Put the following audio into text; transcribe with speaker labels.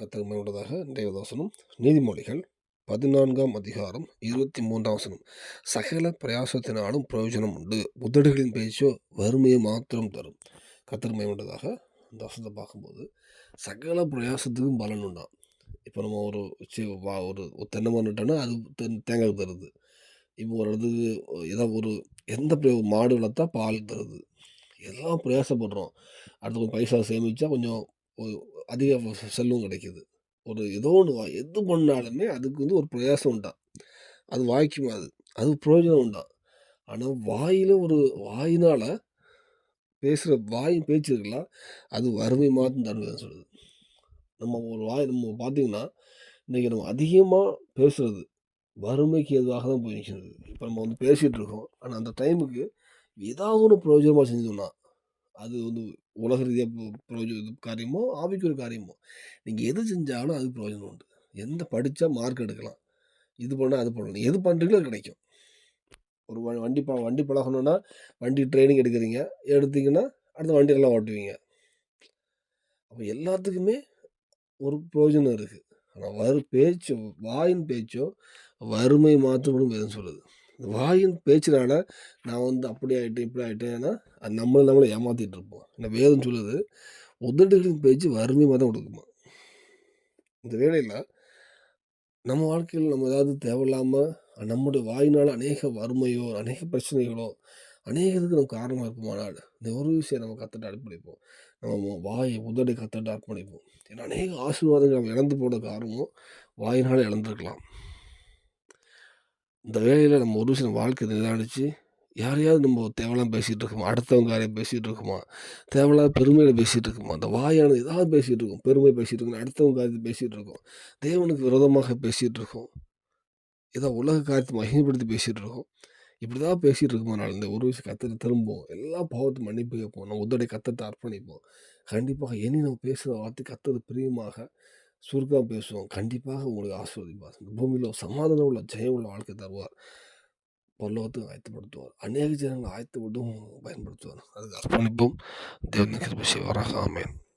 Speaker 1: கத்தகமை உள்ளதாக இன்றைய வசனம். நீதிமொழிகள் பதினான்காம் அதிகாரம் இருபத்தி மூன்றாம் வசனம். சகல பிரயாசத்தினாலும் பிரயோஜனம் உண்டு. புத்தடுகளின் பேச்சோ வறுமையை மாத்திரம் தரும். கத்தகமை உண்டதாக இந்த வசனத்தை பார்க்கும்போது சகல பிரயாசத்துக்கும் பலன் உண்டாம் இப்போ நம்ம ஒரு வா ஒரு தென்னை மரம் அது தென் தேங்காய் தருது. இப்போ ஒரு இடத்துக்கு ஏதோ ஒரு எந்த பிரயோ மாடு வளர்த்தா பால் தருது. எல்லாம் பிரயாசப்படுறோம். அடுத்து கொஞ்சம் பைசா சேமித்தா கொஞ்சம் அதிக செல்வம் கிடைக்கிது ஒரு ஏதோ ஒன்று வா எது பண்ணாலுமே அதுக்கு வந்து ஒரு பிரயாசம் உண்டாம். அது வாய்க்குமா அது. அது பிரயோஜனம் உண்டாம். ஆனால் வாயில் ஒரு வாயினால் பேசுகிற வாய் பேச்சு இருக்கலாம் அது வறுமை மாற்றம் தருவதுன்னு சொல்லுது. நம்ம ஒரு வாய் நம்ம பார்த்திங்கன்னா இன்றைக்கி நம்ம அதிகமாக பேசுகிறது வறுமைக்கு எதுவாக தான் போய் நிற்கிறது இப்போ நம்ம வந்து பேசிகிட்டு இருக்கோம். ஆனால் அந்த டைமுக்கு ஏதாவது ஒன்று பிரயோஜனமாக செஞ்சோம்னா, அது வந்து உலக ரீதியாக ப்ரோஜன பிரயோஜன காரியமோ, ஆவிக்குரிய காரியமோ, நீங்கள் எது செஞ்சாலும் அதுக்கு பிரயோஜனம் உண்டு. எந்த படித்தா மார்க் எடுக்கலாம். இது பண்ணால் அது பண்ணலாம். எது பண்ணுறீங்களோ கிடைக்கும். ஒரு வ வண்டி ப வண்டி பழகணும்னா, வண்டி ட்ரைனிங் எடுக்கிறீங்க எடுத்தீங்கன்னா, அடுத்த வண்டியெல்லாம் ஓட்டுவீங்க. அப்போ எல்லாத்துக்குமே ஒரு பிரயோஜனம் இருக்குது ஆனால் வறு பேச்சோ வாயின் பேச்சோ வறுமை மாற்றப்படும் எதுவும் சொல்லுது. இந்த வாயின் பேச்சினால நான் வந்து அப்படி ஆகிட்டேன் இப்படி ஆகிட்டேன்னா அது நம்மளை நம்மளை ஏமாத்திட்டு இருப்போம். ஏன்னா வேதம் சொல்லுது, உதடுகளின் பேச்சு வறுமையாக தான் கொடுக்குமா. இந்த வேலையில் நம்ம வாழ்க்கையில் நம்ம ஏதாவது தேவையில்லாமல் நம்முடைய வாயினால் அநேக வறுமையோ, அநேக பிரச்சனைகளோ, அநேக இதுக்கு நம்ம காரணமா இருப்போமானால், இந்த ஒரு விஷயம் நம்ம கற்றுட்டு அர்ப்பணிப்போம். நம்ம வாயை உதடை கற்றுட்டு அர்ப்பணிப்போம். ஏன்னா அநேக ஆசீர்வாதங்கள் நம்ம இழந்து போன காரணமும் வாயினால் இழந்திருக்கலாம். இந்த வேலையில் நம்ம ஒரு விஷயம் வாழ்க்கை நிதானித்து யாரையாவது நம்ம தேவையில்லாம பேசிகிட்டு இருக்கோமா? அடுத்தவங்க யாரையும் பேசிகிட்டு இருக்கோமா? தேவையில்லாத பெருமையில் பேசிகிட்டு இருக்கோமா? அந்த வாயானது ஏதாவது பேசிகிட்டு இருக்கோம் பெருமை பேசிகிட்டு இருக்கோம். அடுத்தவங்க காரியத்தை பேசிகிட்டு இருக்கோம். தேவனுக்கு விரோதமாக பேசிகிட்டு இருக்கோம். ஏதோ உலக காரியத்தை மகிமைப்படுத்தி பேசிகிட்டு இருக்கோம். இப்படி தான் பேசிகிட்டு இருக்குமானால், இந்த ஒரு விஷயம் கர்த்தர்ட்ட திரும்புவோம். எல்லா பாவத்தையும் மன்னிப்பு கேட்போம். நம்ம உதடை கர்த்தர்ட்ட அர்ப்பணிப்போம். கண்டிப்பாக இனி நம்ம பேசுகிற வார்த்தை கத்துறது பிரியமாக சுருக்கமா பேசுவோம். கண்டிப்பாக உங்களுக்கு ஆசீர்வதிப்பார். இந்த பூமியில் சமாதானம் உள்ள, ஜெயம் உள்ள வாழ்க்கை தருவார். பரலோகத்துக்கு ஆயத்தப்படுத்துவார். அநேக ஜனங்கள் ஆயத்தப்பட்டும் பயன்படுத்துவார். அதுக்கு அர்ப்பணிப்போம். தேவன் கிருபை செய்வாராக. ஆமென்.